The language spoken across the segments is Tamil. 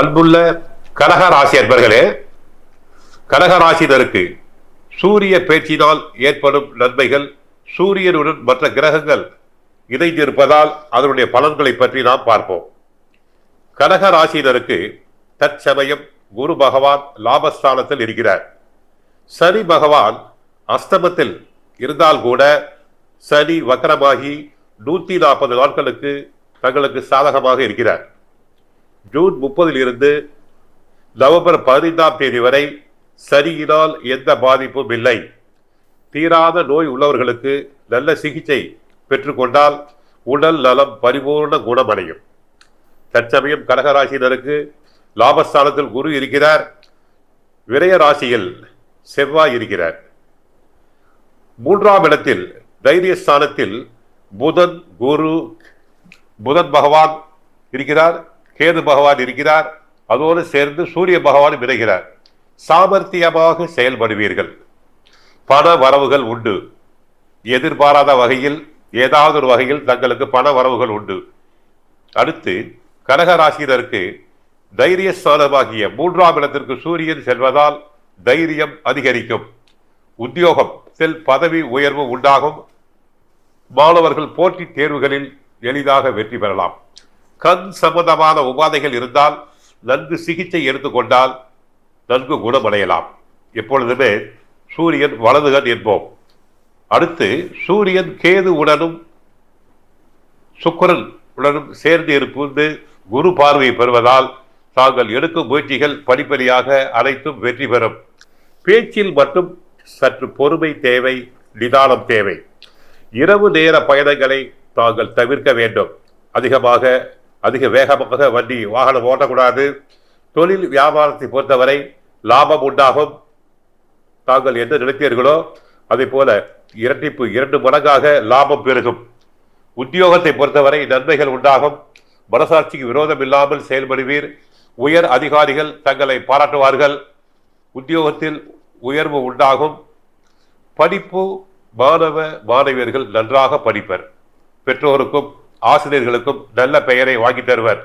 அன்புள்ள கடக ராசி அன்பர்களே கடகராசினருக்கு சூரிய பேச்சினால் ஏற்படும் நன்மைகள் சூரியனுடன் மற்ற கிரகங்கள் இணைந்திருப்பதால் அதனுடைய பலன்களை பற்றி நாம் பார்ப்போம். கடகராசினருக்கு தற்சமயம் குரு பகவான் லாபஸ்தானத்தில் இருக்கிறார். சனி பகவான் அஸ்தமத்தில் இருந்தால் கூட சனி வக்கரமாகி நூற்றி நாற்பது நாட்களுக்கு தங்களுக்கு சாதகமாக இருக்கிறார். ஜூன் முப்பதில் இருந்து நவம்பர் பதினைந்தாம் தேதி வரை சரியினால் எந்த பாதிப்பும் இல்லை. தீராத நோய் உள்ளவர்களுக்கு நல்ல சிகிச்சை பெற்றுக்கொண்டால் உடல் நலம் பரிபூர்ண குணமடையும். தற்சமயம் கடகராசினருக்கு லாபஸ்தானத்தில் குரு இருக்கிறார். விரய ராசியில் செவ்வாய் இருக்கிறார். மூன்றாம் இடத்தில் தைரியஸ்தானத்தில் புதன் குரு புதன் பகவான் இருக்கிறார். கேது பகவான் இருக்கிறார். அதோடு சேர்ந்து சூரிய பகவான் விரைகிறார். சாமர்த்தியமாக செயல்படுவீர்கள். பண வரவுகள் உண்டு. எதிர்பாராத வகையில் ஏதாவது ஒரு வகையில் தங்களுக்கு பண வரவுகள் உண்டு. அடுத்து கடகராசினருக்கு சோதமாகிய மூன்றாம் இடத்திற்கு சூரியன் செல்வதால் தைரியம் அதிகரிக்கும். உத்தியோகத்தில் பதவி உயர்வு உண்டாகும். மாணவர்கள் போட்டித் தேர்வுகளில் எளிதாக வெற்றி பெறலாம். கண் சம்பந்தமான உபாதைகள் இருந்தால் நன்கு சிகிச்சை எடுத்துக்கொண்டால் நன்கு குணமடையலாம். எப்பொழுதுமே சூரியன் வலதுகன் என்போம். அடுத்து சூரியன் கேது உடனும் சுக்கரன் உடனும் சேர்ந்து இருப்பது குரு பார்வை பெறுவதால் தாங்கள் எடுக்கும் முயற்சிகள் படிப்படியாக அனைத்தும் வெற்றி பெறும். பேச்சில் மட்டும் சற்று பொறுமை தேவை நிதானம் தேவை. இரவு நேர பயணங்களை தாங்கள் தவிர்க்க வேண்டும். அதிகமாக அதிக வேகமாக வண்டி வாகனம் ஓட்டக்கூடாது. தொழில் வியாபாரத்தை பொறுத்தவரை லாபம் உண்டாகும். தாங்கள் என்ன நினைத்தீர்களோ அதே போல இரட்டிப்பு இரண்டு மடங்காக லாபம் பெருகும். உத்தியோகத்தை பொறுத்தவரை நன்மைகள் உண்டாகும். மனசாட்சிக்கு விரோதம் இல்லாமல் செயல்படுவீர். உயர் அதிகாரிகள் தங்களை பாராட்டுவார்கள். உத்தியோகத்தில் உயர்வு உண்டாகும். படிப்பு மாணவ மாணவியர்கள் நன்றாக படிப்பர். பெற்றோருக்கும் ஆசிரியர்களுக்கும் நல்ல பெயரை வாங்கி தருவர்.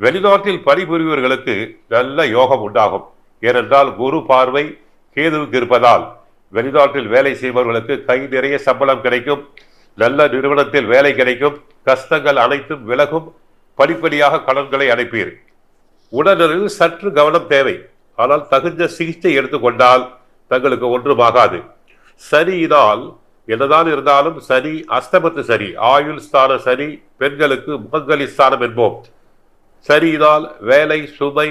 வெளிநாட்டில் பணிபுரிபவர்களுக்கு நல்ல யோகம் உண்டாகும். ஏனென்றால் குரு பார்வை கேதுவுக்கு இருப்பதால் வெளிநாட்டில் வேலை செய்பவர்களுக்கு கை நிறைய சம்பளம் கிடைக்கும். நல்ல நிறுவனத்தில் வேலை கிடைக்கும். கஷ்டங்கள் அனைத்தும் விலகும். படிப்படியாக கடன்களை அடைப்பீர். உடல்நலில் சற்று கவனம் தேவை. ஆனால் தகுந்த சிகிச்சை எடுத்துக்கொண்டால் தங்களுக்கு ஒன்றுமாகாது சரியினால் என்னதான் இருந்தாலும் சனி அஸ்தமத்து சனி ஆயுள் ஸ்தான சனி பெண்களுக்கு முகங்கலி ஸ்தானம் என்போம். சரியினால் வேலை சுமை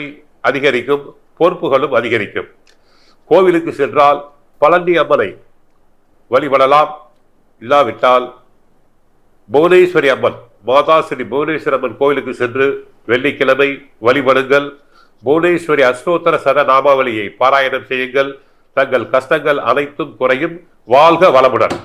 அதிகரிக்கும் பொறுப்புகளும் அதிகரிக்கும். கோவிலுக்கு சென்றால் பழனி அம்மனை வழிபடலாம். இல்லாவிட்டால் புவனேஸ்வரி அம்மன் மாதா ஸ்ரீ புவனேஸ்வரி அம்மன் கோவிலுக்கு சென்று வெள்ளிக்கிழமை வழிபடுங்கள். புவனேஸ்வரி அஷ்டோத்தர சத நாமாவளியை பாராயணம் செய்யுங்கள். தங்கள் கஷ்டங்கள் அனைத்தும் குறையும். வாழ்க வளமுடன்.